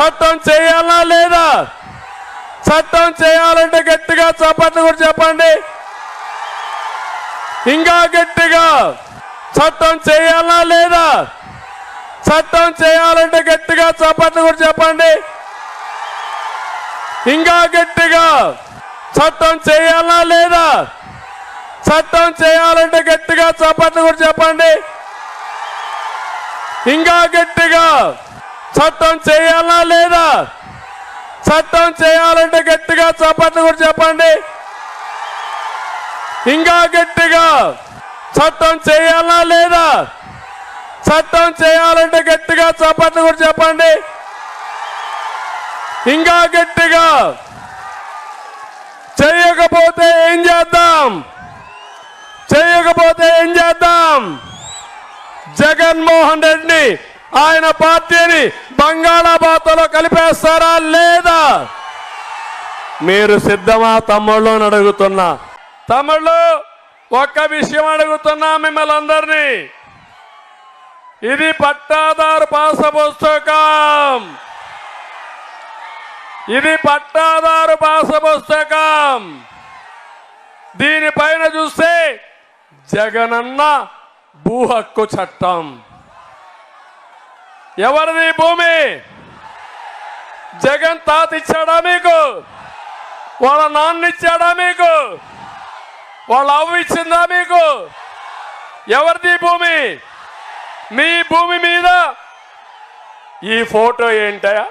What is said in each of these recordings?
చట్టం చేయాలా లేదా? చట్టం చేయాలంటే గట్టిగా చప్పట్లు కూడా చెప్పండి. ఇంకా గట్టిగా చట్టం చేయాలా లేదా? చట్టం చేయాలంటే గట్టిగా చప్పట్లు కూడా చెప్పండి. ఇంకా గట్టిగా చట్టం చేయాలా లేదా? చట్టం చేయాలంటే గట్టిగా చప్పట్లు కూడా చెప్పండి. ఇంకా గట్టిగా చట్టం చేయాలా లేదా? చట్టం చేయాలంటే గట్టిగా చప్పట్లు కూడా చెప్పండి. ఇంకా గట్టిగా చట్టం చేయాలా లేదా? చట్టం చేయాలంటే గట్టిగా చప్పట్లు కూడా చెప్పండి. ఇంకా గట్టిగా చేయకపోతే ఏం చేద్దాం? చేయకపోతే ఏం చేద్దాం? జగన్మోహన్ రెడ్డి ఆయన పార్టీని బంగాళాబాత్లో కలిపేస్తారా లేదా? మీరు సిద్ధమా? తమ్ముళ్ళు అని అడుగుతున్నా. తమ్ముళ్ళు ఒక్క విషయం అడుగుతున్నా మిమ్మల్ని అందరినీ. ఇది పట్టాదారు పాస పుస్తకం ఇది పట్టాదారు పాస పుస్తకం దీనిపైన చూస్తే జగనన్న భూ హక్కు చట్టం. ఎవరిది భూమి? జగన్ తాత ఇచ్చాడా మీకు? వాళ్ళ నాన్న ఇచ్చాడా మీకు? వాళ్ళ అవ్వ ఇచ్చిందా మీకు? ఎవరిది భూమి? మీ భూమి మీద ఈ ఫోటో ఏంటయా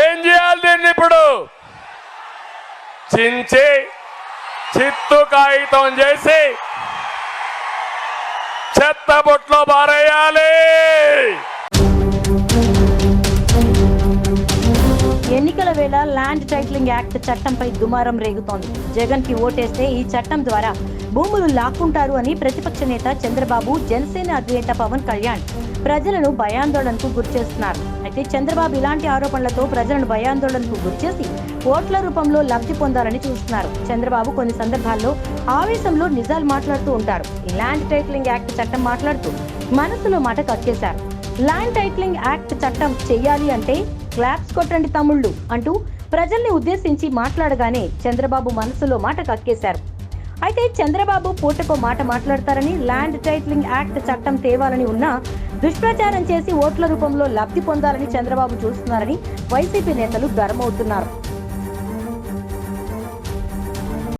ఏం చేయాలి దీన్ని ఇప్పుడు? చించి చిత్తు కాగితం చేసి చెత్త బొట్లో పారేయాలి. ఎన్నికల వేళ ల్యాండ్ టైటిలింగ్ యాక్ట్ చట్టంపై దుమారం రేగుతోంది. జగన్కి ఓటేస్తే ఈ చట్టం ద్వారా భూములు లాక్కుంటారు అని ప్రతిపక్ష నేత చంద్రబాబు జనసేన అధినేత పవన్ కళ్యాణ్ ప్రజలను భయాందోళనకు గురిచేస్తున్నారు. అయితే చంద్రబాబు ఇలాంటి ఆరోపణలతో ప్రజలను భయాందోళనకు గురిచేసి ఓట్ల రూపంలో లబ్ధి పొందాలని చూస్తున్నారు. చంద్రబాబు కొన్ని సందర్భాల్లో ఆవేశంలో నిజాలు మాట్లాడుతూ ఉంటారు. ఈ ల్యాండ్ టైటిలింగ్ యాక్ట్ చట్టం మాట్లాడుతూ మనసులో మాట కక్కేశారు. ల్యాండ్ టైటిలింగ్ యాక్ట్ చట్టం చేయాలి అంటే క్లాప్స్ కొట్టండి తమ్ముళ్ళు అంటూ ప్రజల్ని ఉద్దేశించి మాట్లాడగానే చంద్రబాబు మనసులో మాట కక్కేశారు. అయితే చంద్రబాబు పూటకో మాట మాట్లాడతారని ల్యాండ్ టైటిలింగ్ యాక్ట్ చట్టం తేవాలని ఉన్నా దుష్ప్రచారం చేసి ఓట్ల రూపంలో లబ్ధి పొందాలని చంద్రబాబు చూస్తున్నారని వైసీపీ నేతలు గర్మవుతున్నారు